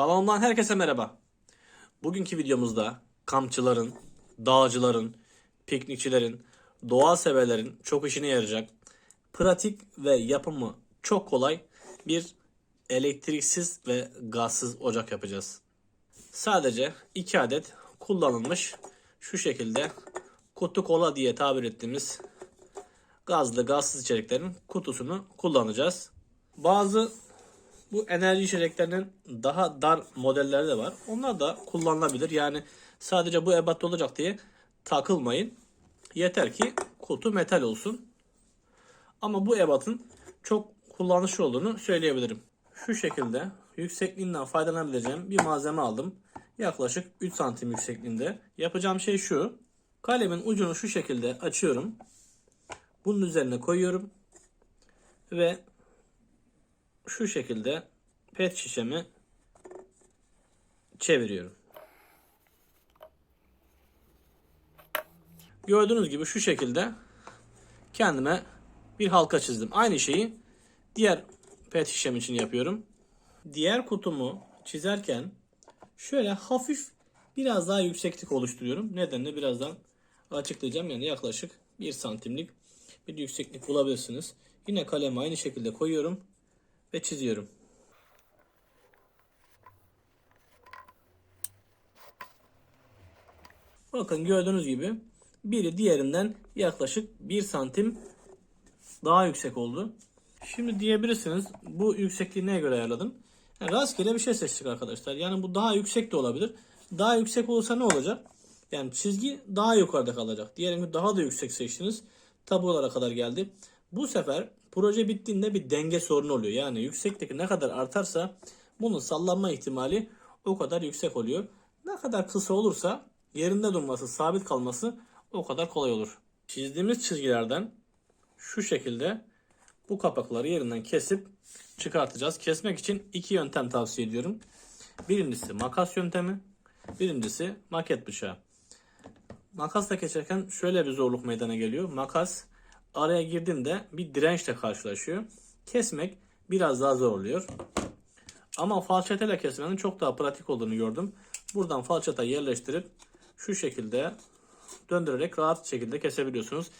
Kanalımdan herkese merhaba. Bugünkü videomuzda kampçıların, dağcıların, piknikçilerin, doğa severlerin çok işine yarayacak, pratik ve yapımı çok kolay bir elektriksiz ve gazsız ocak yapacağız. Sadece 2 adet kullanılmış şu şekilde kutu kola diye tabir ettiğimiz gazlı gazsız içeriklerin kutusunu kullanacağız. Bazı bu enerji içeriklerinin daha dar modelleri de var. Onlar da kullanılabilir. Yani sadece bu ebatta olacak diye takılmayın. Yeter ki kutu metal olsun. Ama bu ebatın çok kullanışlı olduğunu söyleyebilirim. Şu şekilde yüksekliğinden faydalanabileceğim bir malzeme aldım. Yaklaşık 3 santim yüksekliğinde. Yapacağım şey şu. Kalemin ucunu şu şekilde açıyorum. Bunun üzerine koyuyorum. Ve şu şekilde pet şişemi çeviriyorum. Gördüğünüz gibi şu şekilde kendime bir halka çizdim. Aynı şeyi diğer pet şişem için yapıyorum. Diğer kutumu çizerken şöyle hafif biraz daha yükseklik oluşturuyorum. Nedenini birazdan açıklayacağım. Yani yaklaşık 1 santimlik bir yükseklik bulabilirsiniz. Yine kalemi aynı şekilde koyuyorum ve çiziyorum. Bakın gördüğünüz gibi biri diğerinden yaklaşık 1 santim daha yüksek oldu. Şimdi diyebilirsiniz bu yüksekliği neye göre ayarladım? Yani rastgele bir şey seçtik arkadaşlar. Yani bu daha yüksek de olabilir. Daha yüksek olursa ne olacak? Yani çizgi daha yukarıda kalacak. Diyelim ki daha da yüksek seçtiniz. Tablolara kadar geldi. Bu sefer proje bittiğinde bir denge sorunu oluyor. Yani yükseklik ne kadar artarsa bunun sallanma ihtimali o kadar yüksek oluyor. Ne kadar kısa olursa yerinde durması, sabit kalması o kadar kolay olur. Çizdiğimiz çizgilerden şu şekilde bu kapakları yerinden kesip çıkartacağız. Kesmek için iki yöntem tavsiye ediyorum. Birincisi makas yöntemi, birincisi maket bıçağı. Makasla geçerken şöyle bir zorluk meydana geliyor. Makas araya girdiğinde bir dirençle karşılaşıyor. Kesmek biraz daha zor oluyor. Ama falçatayla kesmenin çok daha pratik olduğunu gördüm. Buradan falçata yerleştirip şu şekilde döndürerek rahat şekilde kesebiliyorsunuz.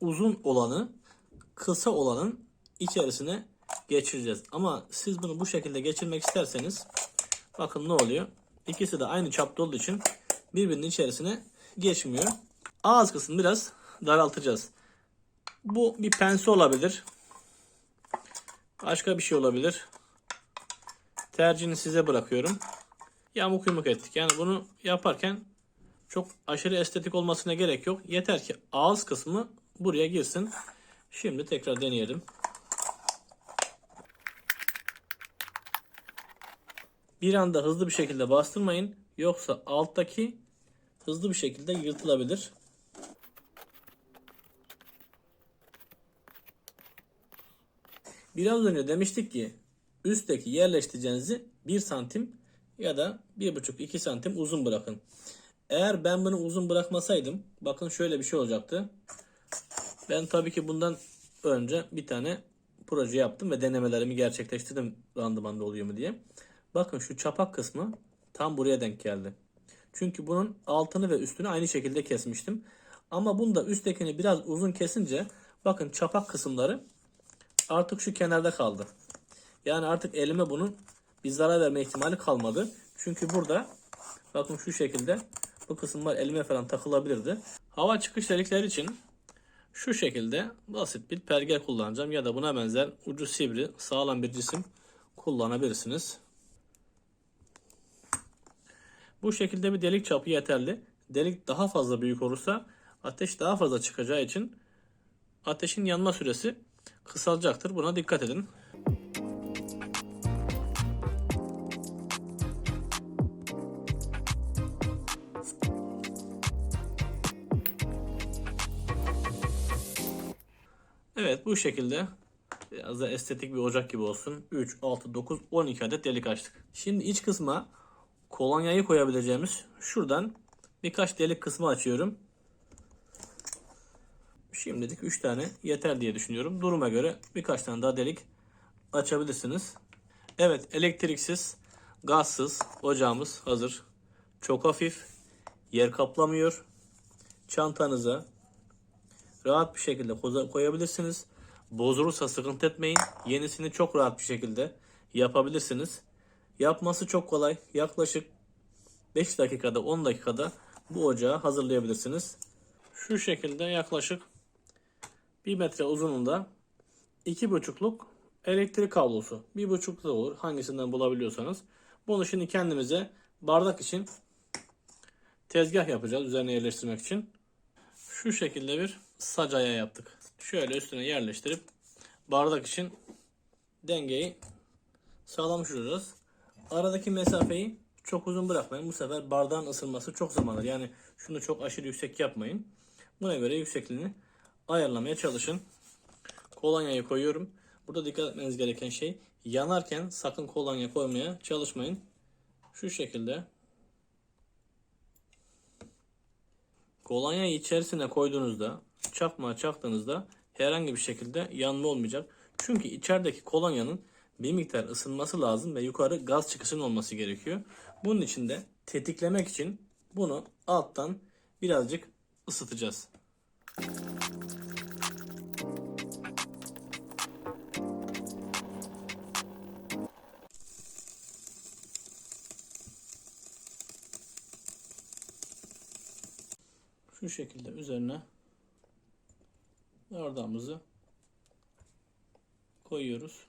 Uzun olanı kısa olanın içerisine geçireceğiz. Ama siz bunu bu şekilde geçirmek isterseniz bakın ne oluyor? İkisi de aynı çapta olduğu için birbirinin içerisine geçmiyor. Ağız kısmını biraz daraltacağız. Bu bir pense olabilir. Başka bir şey olabilir. Tercihini size bırakıyorum. Yamuk yumuk ettik. Yani bunu yaparken çok aşırı estetik olmasına gerek yok. Yeter ki ağız kısmı buraya girsin. Şimdi tekrar deneyelim. Bir anda hızlı bir şekilde bastırmayın. Yoksa alttaki hızlı bir şekilde yırtılabilir. Biraz önce demiştik ki üstteki yerleştireceğinizi 1 santim ya da 1,5-2 santim uzun bırakın. Eğer ben bunu uzun bırakmasaydım bakın şöyle bir şey olacaktı. Ben tabii ki bundan önce bir tane proje yaptım ve denemelerimi gerçekleştirdim randımanda oluyor mu diye. Bakın şu çapak kısmı tam buraya denk geldi. Çünkü bunun altını ve üstünü aynı şekilde kesmiştim. Ama bunda üsttekini biraz uzun kesince bakın çapak kısımları artık şu kenarda kaldı. Yani artık elime bunun bir zarar verme ihtimali kalmadı. Çünkü burada bakın şu şekilde bu kısımlar elime falan takılabilirdi. Hava çıkış delikleri için şu şekilde basit bir pergel kullanacağım ya da buna benzer ucu sivri sağlam bir cisim kullanabilirsiniz. Bu şekilde bir delik çapı yeterli. Delik daha fazla büyük olursa ateş daha fazla çıkacağı için ateşin yanma süresi kısalacaktır. Buna dikkat edin. Evet bu şekilde biraz da estetik bir ocak gibi olsun. 3, 6, 9, 12 adet delik açtık. Şimdi iç kısma kolonyayı koyabileceğimiz şuradan birkaç delik kısmı açıyorum. Şimdilik 3 tane yeter diye düşünüyorum. Duruma göre birkaç tane daha delik açabilirsiniz. Evet elektriksiz, gazsız ocağımız hazır. Çok hafif, yer kaplamıyor. Çantanıza rahat bir şekilde koyabilirsiniz. Bozulursa sıkıntı etmeyin. Yenisini çok rahat bir şekilde yapabilirsiniz. Yapması çok kolay. Yaklaşık 5 dakikada 10 dakikada bu ocağı hazırlayabilirsiniz. Şu şekilde yaklaşık 1 metre uzunluğunda 2,5'luk elektrik kablosu. 1,5 da olur hangisinden bulabiliyorsanız. Bunu şimdi kendimize bardak için tezgah yapacağız üzerine yerleştirmek için. Şu şekilde bir sacaya yaptık. Şöyle üstüne yerleştirip bardak için dengeyi sağlamış olacağız. Aradaki mesafeyi çok uzun bırakmayın. Bu sefer bardağın ısınması çok zaman alır. Yani şunu çok aşırı yüksek yapmayın. Buna göre yüksekliğini ayarlamaya çalışın. Kolonyayı koyuyorum. Burada dikkat etmeniz gereken şey yanarken sakın kolonya koymaya çalışmayın. Şu şekilde kolonyayı içerisine koyduğunuzda çakmağa çaktığınızda herhangi bir şekilde yanma olmayacak. Çünkü içerideki kolonyanın bir miktar ısınması lazım ve yukarı gaz çıkışının olması gerekiyor. Bunun için de tetiklemek için bunu alttan birazcık ısıtacağız. Şu şekilde üzerine bardağımızı koyuyoruz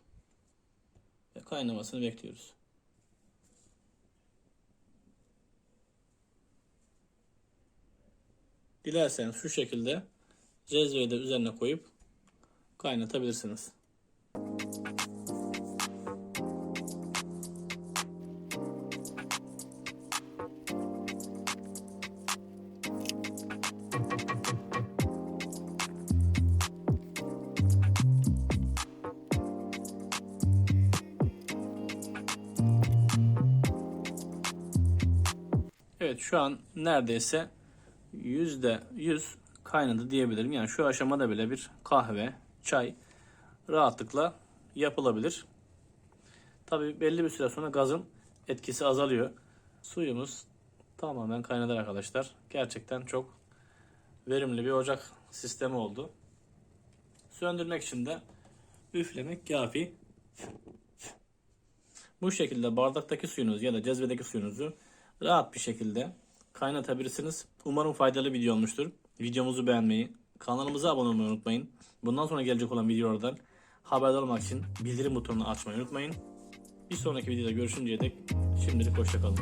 ve kaynamasını bekliyoruz. Dilerseniz şu şekilde cezveyi de üzerine koyup kaynatabilirsiniz. Evet şu an neredeyse yüzde yüz kaynadı diyebilirim. Yani şu aşamada bile bir kahve, çay rahatlıkla yapılabilir. Tabi belli bir süre sonra gazın etkisi azalıyor. Suyumuz tamamen kaynadı arkadaşlar. Gerçekten çok verimli bir ocak sistemi oldu. Söndürmek için de üflemek kafi. Bu şekilde bardaktaki suyunuzu ya da cezvedeki suyunuzu rahat bir şekilde kaynatabilirsiniz. Umarım faydalı video olmuştur. Videomuzu beğenmeyi, kanalımıza abone olmayı unutmayın. Bundan sonra gelecek olan videolardan haberdar olmak için bildirim butonunu açmayı unutmayın. Bir sonraki videoda görüşünceye dek şimdilik hoşçakalın.